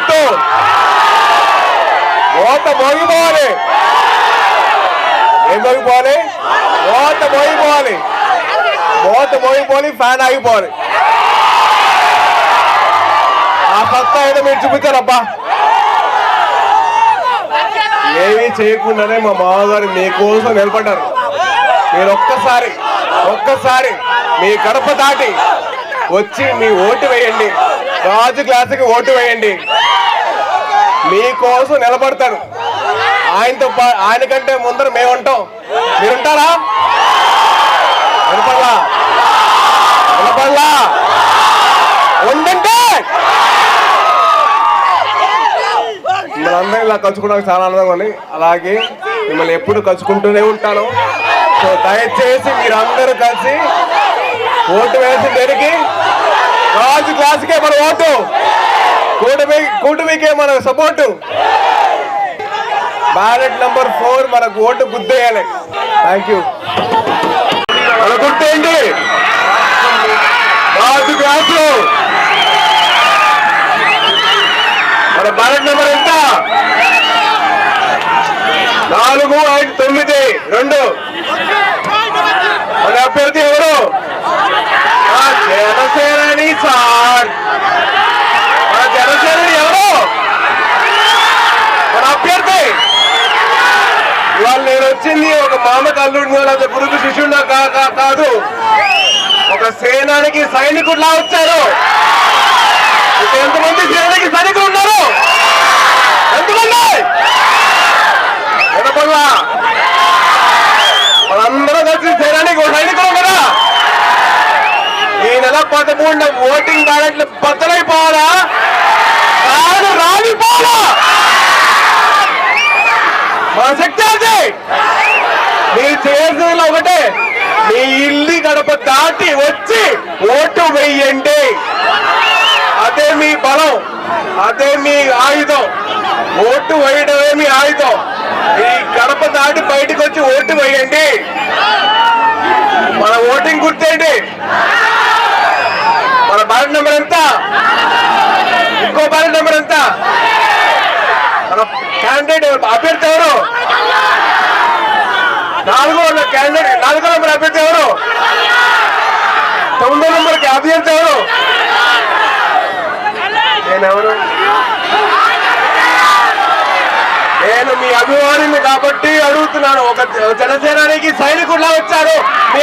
మన గుర్తు ఓత మోగిపోవాలి. ఏం మోగిపోవాలి? ఓత మోగిపోవాలి. ఓత మోగిపోవాలి ఫ్యాన్ ఆగిపోవాలి. ఆ పక్క ఏదో మీరు చూపించారబ్బా. ఏమీ చేయకుండానే మా మామగారు మీకోసం నిలబడ్డారు. మీరు ఒక్కసారి ఒక్కసారి మీ కడప దాటి వచ్చి మీ ఓటు వేయండి. రాజు క్లాసుకి ఓటు వేయండి. మీకోసం నిలబడతారు ఆయనతో పా- ఆయన కంటే ముందర మేము ఉంటాం మీరుంటారా? వినపడలా? వినపడలా? ఉండంటే మనందరం ఇలా కలుసుకోవడానికి చాలా ఆనందంగా ఉంది. అలాగే మిమ్మల్ని ఎప్పుడు కలుసుకుంటూనే ఉంటాను. సో దయచేసి మీరందరూ కలిసి ఓటు వేసి దేనికి? రాజు క్లాస్కే మన ఓటు. కూటమి కూటమికే మన సపోర్టు. బ్యాలెట్ నంబర్ ఫోర్ మనకు ఓటు గుర్తేయాలి థ్యాంక్ యూ మన గుర్తేంటి రాజు క్లాసు మన బ్యాలెట్ నెంబర్ ఎంత? నాలుగు ఐదు తొమ్మిది రెండు. మన అభ్యర్థి ఎవరు? ఆ జనసేనని సార్ మన జనసేనని ఎవరు మన అభ్యర్థి ఇవాళ నేను వచ్చింది ఒక మామ కల్లుడిని లేదా గురుకు శిష్యుడినా కాదు. ఒక సేనానికి సైనికుడిలా వచ్చారు. ఎంతమంది సేనకి సైనికులు ఉన్నారు? ఎంతమంది? వినపడలా మనందరం కలిసి సేనానికి సైనికులు కదా ఈ నెల పదమూడున ఓటింగ్ బ్యాలెట్లు బద్దలైపోవాలా కాదు రాలిపోవాలా మన శక్తి అది మీరు ఒకటే. మీ ఇల్లు గడప దాటి వచ్చి ఓటు వెయ్యండి. అదే మీ బలం అదే మీ ఆయుధం. ఓటు వేయడమే మీ ఆయుధం. ఈ గడప దాటి బయటకు వచ్చి ఓటు వేయండి. మన ఓటింగ్ గుర్తేంటి? మన బ్యాలెట్ నెంబర్ ఎంత? ఇంకో బ్యాలెట్ నెంబర్ ఎంత? మన క్యాండిడేట్ అభ్యర్థి ఎవరు? నాలుగో క్యాండిడేట్ నాలుగో నెంబర్ అభ్యర్థి ఎవరు? తొమ్మిదో నెంబర్కి అభ్యర్థి ఎవరు? నేనెవరు నేను మీ అభిమానిని కాబట్టి అడుగుతున్నాను. ఒక జనసేనానికి సైనికుడిలా వచ్చారు. మీ